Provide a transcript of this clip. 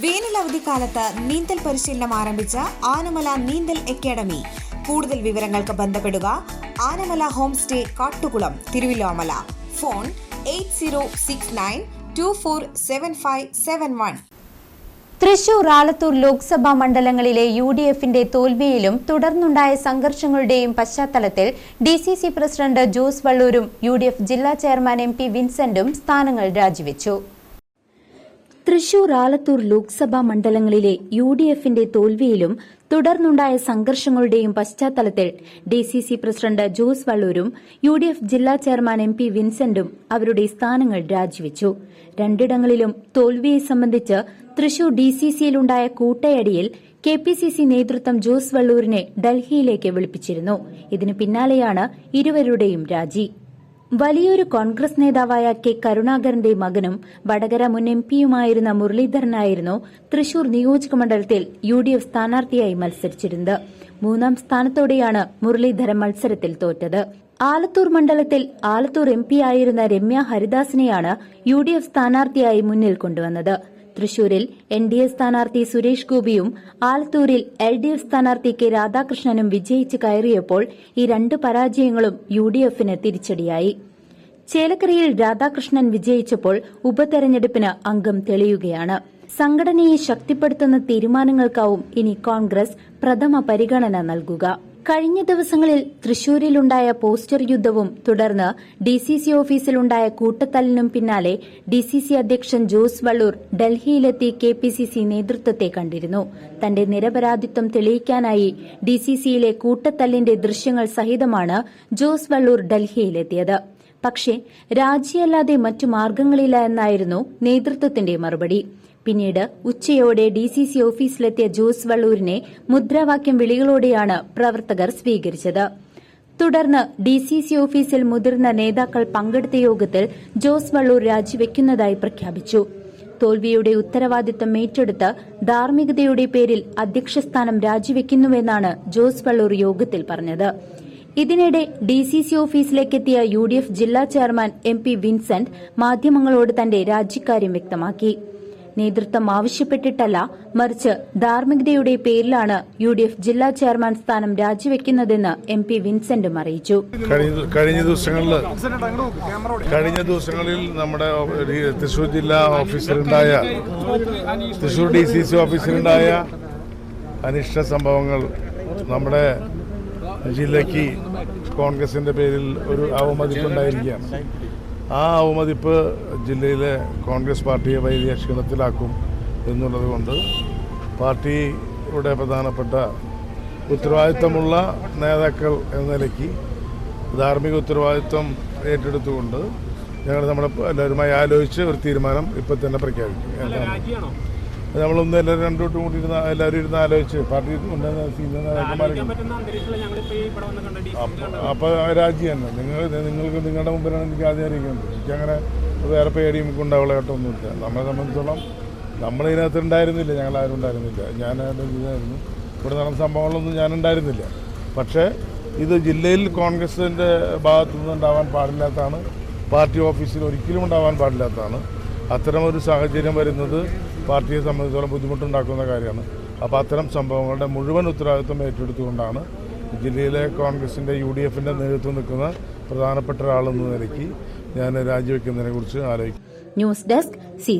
വേനൽ അവധിക്കാലത്ത് നീന്തൽ പരിശീലനം ആരംഭിച്ച ആനമല നീന്തൽ അക്കാദമി. കൂടുതൽ വിവരങ്ങൾക്ക് ബന്ധപ്പെടുക Anamala home stay Kattukulam Thiruvillwamala. Phone eight zero six nine two four seven five seven one. Thrissur Alathur Lok Sabha മണ്ഡലങ്ങളിലെ യു ഡി എഫിന്റെ തോൽവിയിലും തുടർന്നുണ്ടായ സംഘർഷങ്ങളുടെയും പശ്ചാത്തലത്തിൽ D C C president Jose വള്ളൂരും U D F ജില്ലാ ചെയർമാൻ എം പി വിൻസെന്റും സ്ഥാനങ്ങൾ രാജിവെച്ചു. തൃശൂർ ആലത്തൂർ ലോക്സഭാ മണ്ഡലങ്ങളിലെ യു ഡി എഫിന്റെ തോൽവിയിലും തുടർന്നുണ്ടായ സംഘർഷങ്ങളുടെയും പശ്ചാത്തലത്തിൽ D C C president Jose വള്ളൂരും U D F ജില്ലാ ചെയർമാൻ എം പി വിൻസെന്റും അവരുടെ സ്ഥാനങ്ങൾ രാജിവെച്ചു. രണ്ടിടങ്ങളിലും തോൽവിയെ സംബന്ധിച്ച് തൃശൂർ ഡി സി സിയിലുണ്ടായ കൂട്ടയടിയിൽ കെ പി സി സി നേതൃത്വം ജോസ് വള്ളൂരിനെ ഡൽഹിയിലേക്ക് വിളിപ്പിച്ചിരുന്നു. ഇതിനു പിന്നാലെയാണ് ഇരുവരുടെയും രാജി. വലിയൊരു കോൺഗ്രസ് നേതാവായ കെ കരുണാകരന്റെ മകനും വടകര മുൻ എം പിയുമായിരുന്ന മുരളീധരനായിരുന്നു തൃശൂർ നിയോജക മണ്ഡലത്തിൽ യു ഡി എഫ് സ്ഥാനാർത്ഥിയായി മത്സരിച്ചിരുന്നത്. മൂന്നാം സ്ഥാനത്തോടെയാണ് മുരളീധരൻ മത്സരത്തിൽ തോറ്റത്. ആലത്തൂർ മണ്ഡലത്തിൽ ആലത്തൂർ എം ആയിരുന്ന രമ്യ ഹരിദാസിനെയാണ് യു ഡി എഫ് സ്ഥാനാർത്ഥിയായി മുന്നിൽ കൊണ്ടുവന്നത്. തൃശൂരിൽ എൻ ഡി എ സ്ഥാനാർത്ഥി സുരേഷ് ഗോപിയും ആലത്തൂരിൽ എൽ ഡി എഫ് സ്ഥാനാർത്ഥി കെ രാധാകൃഷ്ണനും വിജയിച്ച് കയറിയപ്പോൾ ഈ രണ്ട് പരാജയങ്ങളും യു ഡി എഫിന് തിരിച്ചടിയായി. ചേലക്കരയിൽ രാധാകൃഷ്ണൻ വിജയിച്ചപ്പോൾ ഉപതെരഞ്ഞെടുപ്പിന് അംഗം തെളിയുകയാണ്. സംഘടനയെ ശക്തിപ്പെടുത്തുന്ന തീരുമാനങ്ങൾക്കാവും ഇനി കോൺഗ്രസ് പ്രഥമ പരിഗണന നൽകുക. കഴിഞ്ഞ ദിവസങ്ങളിൽ തൃശൂരിലുണ്ടായ പോസ്റ്റർ യുദ്ധവും തുടർന്ന് ഡി സി സി ഓഫീസിലുണ്ടായ കൂട്ടത്തല്ലിനും പിന്നാലെ ഡി സി സി അധ്യക്ഷൻ ജോസ് വള്ളൂർ ഡൽഹിയിലെത്തി കെ പി സി സി നേതൃത്വത്തെ കണ്ടിരുന്നു. തന്റെ നിരപരാധിത്വം തെളിയിക്കാനായി ഡി സി സിയിലെ കൂട്ടത്തല്ലിന്റെ ദൃശ്യങ്ങൾ സഹിതമാണ് ജോസ് വള്ളൂർ ഡൽഹിയിലെത്തിയത്. പക്ഷേ രാജിയല്ലാതെ മറ്റു മാർഗങ്ങളില്ല എന്നായിരുന്നു നേതൃത്വത്തിന്റെ മറുപടി. പിന്നീട് ഉച്ചയോടെ ഡി സി സി ഓഫീസിലെത്തിയ ജോസ് വള്ളൂരിനെ മുദ്രാവാക്യം വിളികളോടെയാണ് പ്രവർത്തകർ സ്വീകരിച്ചത്. തുടർന്ന് ഡി സി സി ഓഫീസിൽ മുതിർന്ന നേതാക്കൾ പങ്കെടുത്ത യോഗത്തിൽ ജോസ് വള്ളൂർ രാജിവെക്കുന്നതായി പ്രഖ്യാപിച്ചു. തോൽവിയുടെ ഉത്തരവാദിത്തം ഏറ്റെടുത്ത് ധാർമ്മികതയുടെ പേരിൽ അധ്യക്ഷസ്ഥാനം രാജിവെക്കുന്നുവെന്നാണ് ജോസ് വള്ളൂർ യോഗത്തിൽ പറഞ്ഞത്. ഇതിനിടെ ഡി സി സി ഓഫീസിലേക്കെത്തിയ യു ഡി എഫ് ജില്ലാ ചെയർമാൻ എം പി വിൻസെന്റ് മാധ്യമങ്ങളോട് തന്റെ രാജിക്കാര്യം വ്യക്തമാക്കി. നേതൃത്വം ആവശ്യപ്പെട്ടിട്ടല്ല. മറിച്ച് ധാർമ്മികതയുടെ പേരിലാണ് യു ഡി എഫ് ജില്ലാ ചെയർമാൻ സ്ഥാനം രാജിവെക്കുന്നതെന്ന് എം പി വിൻസെന്റും അറിയിച്ചു. കഴിഞ്ഞ ദിവസങ്ങളിൽ കഴിഞ്ഞ ദിവസങ്ങളിൽ നമ്മുടെ തൃശൂർ ജില്ലാ ഓഫീസറുണ്ടായ തൃശൂർ ഡി സി സി ഓഫീസറുണ്ടായ അനിഷ്ട സംഭവങ്ങൾ നമ്മുടെ ജില്ലയ്ക്ക് കോൺഗ്രസിന്റെ പേരിൽ ഒരു അവമതിപ്പുണ്ടായിരിക്കുകയാണ്. ആ അവമതിപ്പ് ജില്ലയിലെ കോൺഗ്രസ് പാർട്ടിയെ വലിയ ക്ഷീണത്തിലാക്കും എന്നുള്ളത് കൊണ്ട് പാർട്ടിയുടെ പ്രധാനപ്പെട്ട ഉത്തരവാദിത്തമുള്ള നേതാക്കൾ എന്ന നിലയ്ക്ക് ധാർമ്മിക ഉത്തരവാദിത്വം ഏറ്റെടുത്തുകൊണ്ട് ഞങ്ങൾ നമ്മുടെ എല്ലാവരുമായി ആലോചിച്ച് ഒരു തീരുമാനം ഇപ്പം തന്നെ പ്രഖ്യാപിക്കും. നമ്മളൊന്ന് എല്ലാവരും രണ്ടോട്ടും കൂടി ഇരുന്ന് എല്ലാവരും ഇരുന്ന് ആലോചിച്ച്. പാർട്ടി സീനിയർ നേതാക്കന്മാരൊക്കെ അപ്പോൾ രാജി തന്നെ. നിങ്ങൾ നിങ്ങൾക്ക് നിങ്ങളുടെ മുമ്പിലാണ് എനിക്ക് ആദ്യം അറിയിക്കുന്നത് എനിക്ക് അങ്ങനെ വേറെ പേടിയും ഉണ്ടാവുള്ള കേട്ടൊന്നുമില്ല നമ്മളെ സംബന്ധിച്ചോളം നമ്മൾ ഇതിനകത്ത് ഉണ്ടായിരുന്നില്ല. ഞങ്ങൾ ആരും ഉണ്ടായിരുന്നില്ല. ഞാൻ ഇതായിരുന്നു ഇവിടെ നടന്ന സംഭവങ്ങളൊന്നും ഞാൻ ഉണ്ടായിരുന്നില്ല. പക്ഷേ ഇത് ജില്ലയിൽ കോൺഗ്രസിന്റെ ഭാഗത്തു നിന്ന് ഉണ്ടാവാൻ പാടില്ലാത്തതാണ്. പാർട്ടി ഓഫീസിൽ ഒരിക്കലും ഉണ്ടാവാൻ പാടില്ലാത്തതാണ്. അത്തരമൊരു സാഹചര്യം വരുന്നത് പാർട്ടിയെ സംബന്ധിച്ചോളം ബുദ്ധിമുട്ടുണ്ടാക്കുന്ന കാര്യമാണ്. അപ്പോൾ അത്തരം സംഭവങ്ങളുടെ മുഴുവൻ ഉത്തരവാദിത്വം ഏറ്റെടുത്തുകൊണ്ടാണ് ജില്ലയിലെ കോൺഗ്രസിന്റെ യു ഡി എഫിന്റെ നേതൃത്വം നിൽക്കുന്ന പ്രധാനപ്പെട്ട ഒരാളെന്ന നിലയ്ക്ക് ഞാൻ രാജിവെക്കുന്നതിനെ കുറിച്ച് ആലോചിക്കും ന്യൂസ് ഡെസ്ക് സി